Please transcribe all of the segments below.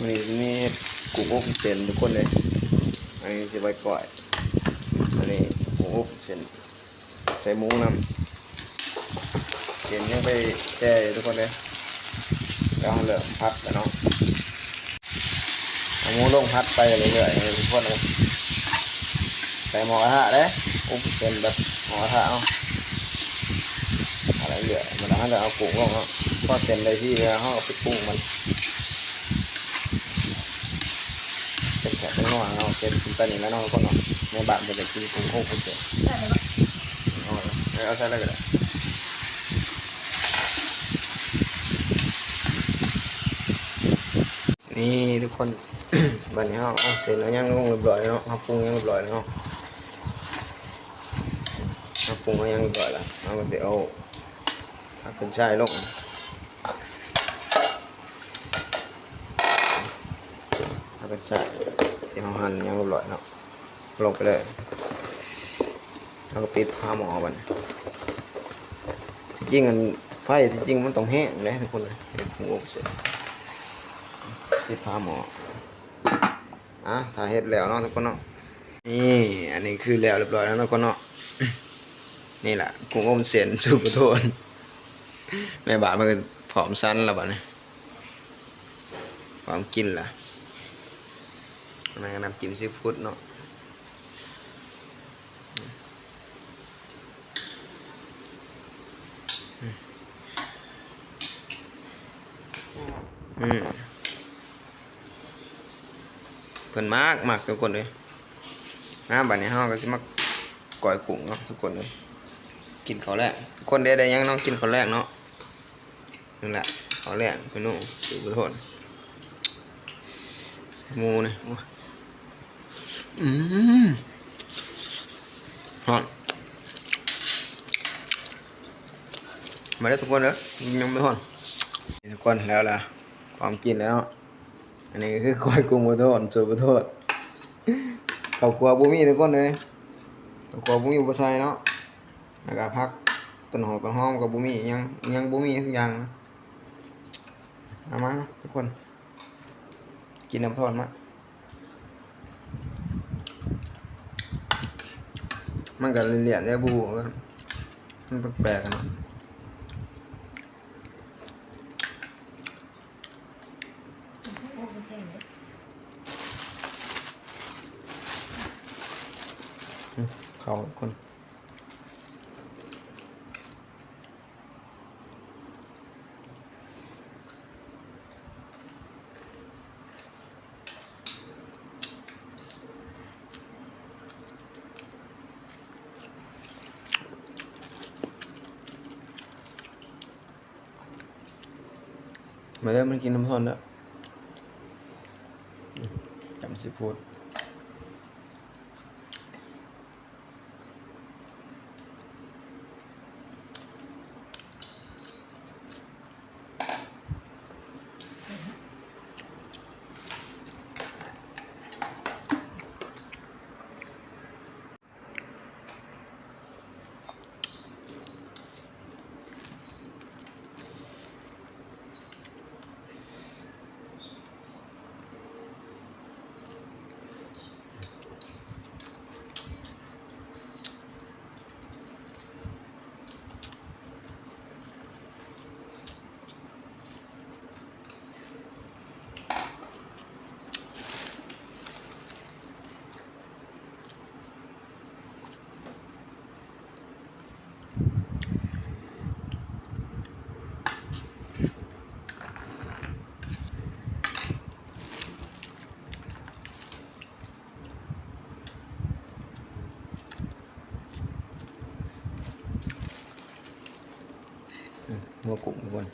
มันนี้มีกุ้งอบเส้นทุกคนเลยอันนี้จะไว้ก่อยอันนี้กุ้งอบเส้นใส่หมูน้ำเส้นยังไปแช่ทุกคนเลยแล้วเราเลิกพัดแล้วเนาะเอาหมูลงพัดไปเรื่อยๆทุกคนเลยใส่หมอกระทะเลยอบเส้นแบบหมอกระทะเนาอะไรเรื่อยมันแล้วจะเอากุ้งลงเนาะพอเส้นได้ที่แล้วเขาเอาไปปรุงมัน เป็ นแขกเป็นนัวเนาะเป็นกินปลาหนีแล้วเนาะทุกคนเนาะในบ้านจะได้กินกุ้งโค้งกุ้งเสียใส่เลยว่าเอาเอาใส่เลยก็ได้นี่ทุกคนบัดนี้เราเอาเสร็จแล้วยังลงเรียบร้อยแล้วเนาะเราปรุงยังเรียบร้อยแล้วเนาะเราปรุงมายังเรียบร้อยแล้วเราก็จเอาผักขึ้นช่ายลงผักขึ้นช่าย ที่เราหั่นยังเรียบร้อยเนาะลงไปเลยแล้วก็ปิดผ้าหมอบันที่จริงมันไฟที่จริงมันต้องแห้งเลยทุกคนเลยเห็นหูอบเสร็จปิดผ้าหมออะถ้าเฮ็ดแล้วเนาะทุกคนเนาะนี่อันนี้คือแล้วเรียบร้อยแล้วทุกคนเนาะนี่แหละกุ้งอบเสียนสูบโทนแม่บาทมันก็ผอมสั้นแล้วบัดนี้ความกินล่ะ มันก็น้ำจิ้มซีฟู้ดเนาะอืมเพิ่นมากมากทุกคนเลยนะบัดนี้เฮาก็สิมาก่อยกุ้งเนาะทุกคนเลยกินข้าแรกทุกคนได้ได้ยังน้องกินข้าแรกเนาะนั่นแหละข้าแรกพี่นุ่งสูบโทษใส่หมูนี่ อืมฮอนมาได้ทุกคนเด้อยังไม่ทนทุกคนแล้วล่ะความกินแล้ว อันนี้คือก้อยกุ้งบโทษสูตรบโทษข้าครัวบุมีทุกคนเลยข้าวครัวบุมีอุปไซเนาะแล้วก็พักต้นหอมต้นหอมกับบุมียังยังบุมีทุกอย่างเอามาทุกคน กินน้ำทอดมา มันก็เหลี่ยนๆได้บูก็มันแปลกๆกันเนาะโอ้เป็นเช่นเลยเขาคน มาเริ่มมันกินน้ำส้มแล้วจำสิพูด หัวกุ้งทุกคน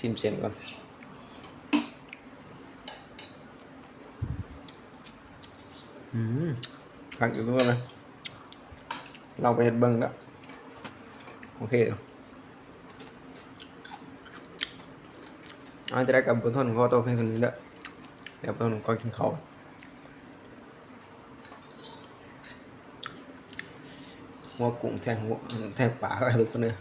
อืมเสียนก่อนอืมพักอยู่ทุกคนเลยเราไปเห็ดเบิ้งแล้วโอเคเอาจะได้กับบนท่อนของโตเพียงคนนี้เด้อเดี๋ยวบนทนก็กินเขาหัวกุ้งแทงหัวแทงปลาอะไรทุกคนเลย